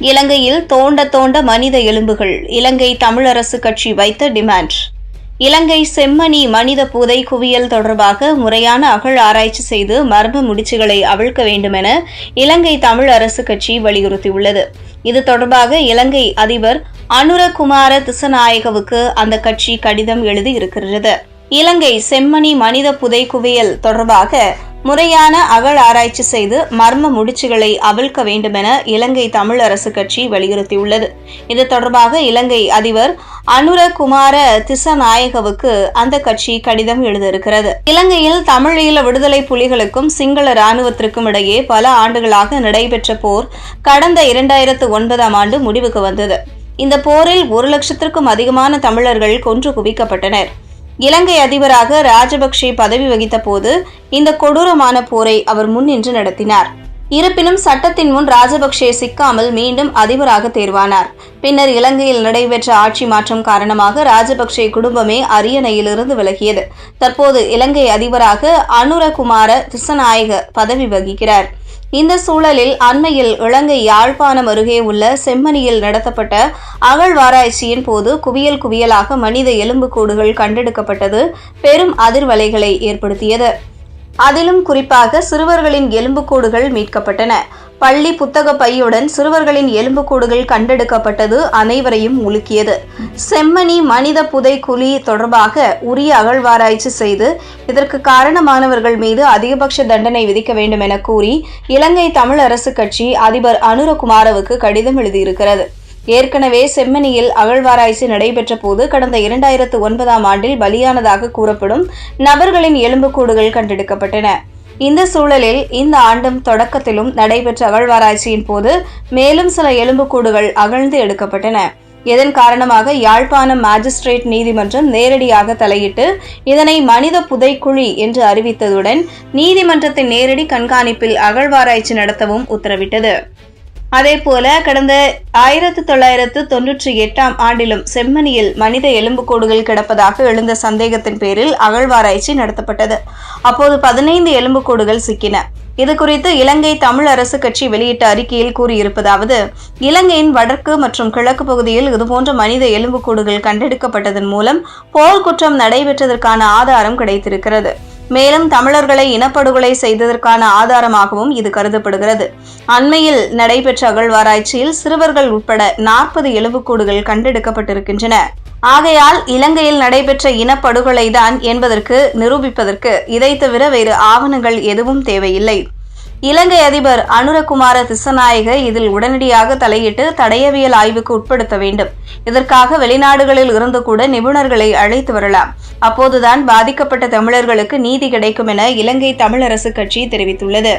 இலங்கையில் தோண்ட தோண்ட மனித எலும்புகள். இலங்கை தமிழரசு கட்சி வைத்த டிமாண்ட். இலங்கை செம்மணி மனித புதை குவியல் தொடர்பாக முறையான அகழ் ஆராய்ச்சி செய்து மர்ம முடிச்சுகளை அவிழ்க்க வேண்டுமென இலங்கை தமிழ் அரசு கட்சி வலியுறுத்தியுள்ளது. இது தொடர்பாக இலங்கை அதிபர் அனுரகுமார திசநாயகவுக்கு அந்த கட்சி கடிதம் எழுதியிருக்கிறது இலங்கை செம்மணி மனித புதை குவியல் தொடர்பாக முறையான அகழ் ஆராய்ச்சி செய்து மர்ம முடிச்சுகளை அவிழ்க்க வேண்டுமென இலங்கை தமிழ் அரசு கட்சி வலியுறுத்தியுள்ளது. இது தொடர்பாக இலங்கை அதிபர் அனுரகுமார திசநாயகவுக்கு அந்த கட்சி கடிதம் எழுதியிருக்கிறது. இலங்கையில் தமிழீழ விடுதலை புலிகளுக்கும் சிங்கள இராணுவத்திற்கும் இடையே பல ஆண்டுகளாக நடைபெற்ற போர் கடந்த இரண்டாயிரத்து ஒன்பதாம் ஆண்டு முடிவுக்கு வந்தது. இந்த போரில் ஒரு லட்சத்திற்கும் அதிகமான தமிழர்கள் கொன்று குவிக்கப்பட்டனர். இலங்கை அதிபராக ராஜபக்சே பதவி வகித்த போது இந்த கொடூரமான போரை அவர் முன்னின்று நடத்தினார். இருப்பினும் சட்டத்தின் முன் ராஜபக்சே சிக்காமல் மீண்டும் அதிபராக தேர்வானார். பின்னர் இலங்கையில் நடைபெற்ற ஆட்சி மாற்றம் காரணமாக ராஜபக்சே குடும்பமே அரியணையிலிருந்து விலகியது. தற்போது இலங்கை அதிபராக அனுரகுமார திசநாயக பதவி வகிக்கிறார். இந்த சூழலில் அண்மையில் இலங்கை யாழ்ப்பாணம் அருகே உள்ள செம்மணியில் நடத்தப்பட்ட அகழ்வாராய்ச்சியின் போது குவியல் குவியலாக மனித எலும்புக்கூடுகள் கண்டெடுக்கப்பட்டது பெரும் அதிர்வலைகளை ஏற்படுத்தியது. அதிலும் குறிப்பாக சிறுவர்களின் எலும்புக்கூடுகள் மீட்கப்பட்டன. பள்ளி புத்தக பையுடன் சிறுவர்களின் எலும்புக்கூடுகள் கண்டெடுக்கப்பட்டது அனைவரையும் உலுக்கியது. செம்மணி மனித புதை குழி தொடர்பாக உரிய அகழ்வாராய்ச்சி செய்து இதற்கு காரணமானவர்கள் மீது அதிகபட்ச தண்டனை விதிக்க வேண்டும் என கூறி இலங்கை தமிழ் அரசு கட்சி அதிபர் அனுரகுமாரவுக்கு கடிதம் எழுதியிருக்கிறது. ஏற்கனவே செம்மணியில் அகழ்வாராய்ச்சி நடைபெற்ற போது கடந்த இரண்டாயிரத்து ஒன்பதாம் ஆண்டில் பலியானதாக கூறப்படும் நபர்களின் எலும்புக்கூடுகள் கண்டெடுக்கப்பட்டன. இந்த சூழலில் இந்த ஆண்டும் தொடக்கத்திலும் நடைபெற்ற அகழ்வாராய்ச்சியின் போது மேலும் சில எலும்புக்கூடுகள் அகழ்ந்து எடுக்கப்பட்டன. இதன் காரணமாக யாழ்ப்பாணம் மாஜிஸ்ட்ரேட் நீதிமன்றம் நேரடியாக தலையிட்டு இதனை மனித புதைக்குழி என்று அறிவித்ததுடன் நீதிமன்றத்தின் நேரடி கண்காணிப்பில் அகழ்வாராய்ச்சி நடத்தவும் உத்தரவிட்டது. அதேபோல கடந்த ஆயிரத்து தொள்ளாயிரத்து தொன்னூற்றி எட்டாம் ஆண்டிலும் செம்மணியில் மனித எலும்புக்கூடுகள் கிடப்பதாக எழுந்த சந்தேகத்தின் பேரில் அகழ்வாராய்ச்சி நடத்தப்பட்டது. அப்போது பதினைந்து எலும்புக்கூடுகள் சிக்கின. இது குறித்து இலங்கை தமிழ் அரசு கட்சி வெளியிட்ட அறிக்கையில் கூறியிருப்பதாவது இலங்கையின் வடக்கு மற்றும் கிழக்கு பகுதியில் இதுபோன்ற மனித எலும்புக்கூடுகள் கண்டெடுக்கப்பட்டதன் மூலம் போர் குற்றம் நடைபெற்றதற்கான ஆதாரம் கிடைத்திருக்கிறது. மேலும் தமிழர்களை இனப்படுகொலை செய்ததற்கான ஆதாரமாகவும் இது கருதப்படுகிறது. அண்மையில் நடைபெற்ற அகழ்வாராய்ச்சியில் சிறுவர்கள் உட்பட நாற்பது எலும்புக்கூடுகள் கண்டெடுக்கப்பட்டிருக்கின்றன. ஆகையால் இலங்கையில் நடைபெற்ற இனப்படுகொலைதான் என்பதற்கு நிரூபிப்பதற்கு இதை தவிர வேறு ஆவணங்கள் எதுவும் தேவையில்லை. இலங்கை அதிபர் அனுரகுமார திசநாயக இதில் உடனடியாக தலையிட்டு தடயவியல் ஆய்வுக்கு உட்படுத்த வேண்டும். இதற்காக வெளிநாடுகளில் இருந்து கூட நிபுணர்களை அழைத்து வரலாம். அப்போதுதான் பாதிக்கப்பட்ட தமிழர்களுக்கு நீதி கிடைக்கும் என இலங்கை தமிழரசு கட்சி தெரிவித்துள்ளது.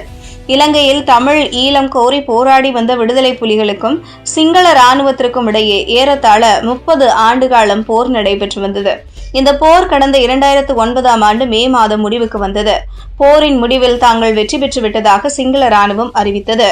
இலங்கையில் தமிழ் ஈழம் கோரி போராடி வந்த விடுதலை புலிகளுக்கும் சிங்கள இராணுவத்திற்கும் இடையே ஏறத்தாழ முப்பது ஆண்டு காலம் போர் நடைபெற்று வந்தது. இந்த போர் கடந்த இரண்டாயிரத்து ஒன்பதாம் ஆண்டு மே மாதம் முடிவுக்கு வந்தது. போரின் முடிவில் தாங்கள் வெற்றி பெற்று விட்டதாக சிங்கள ராணுவம் அறிவித்தது.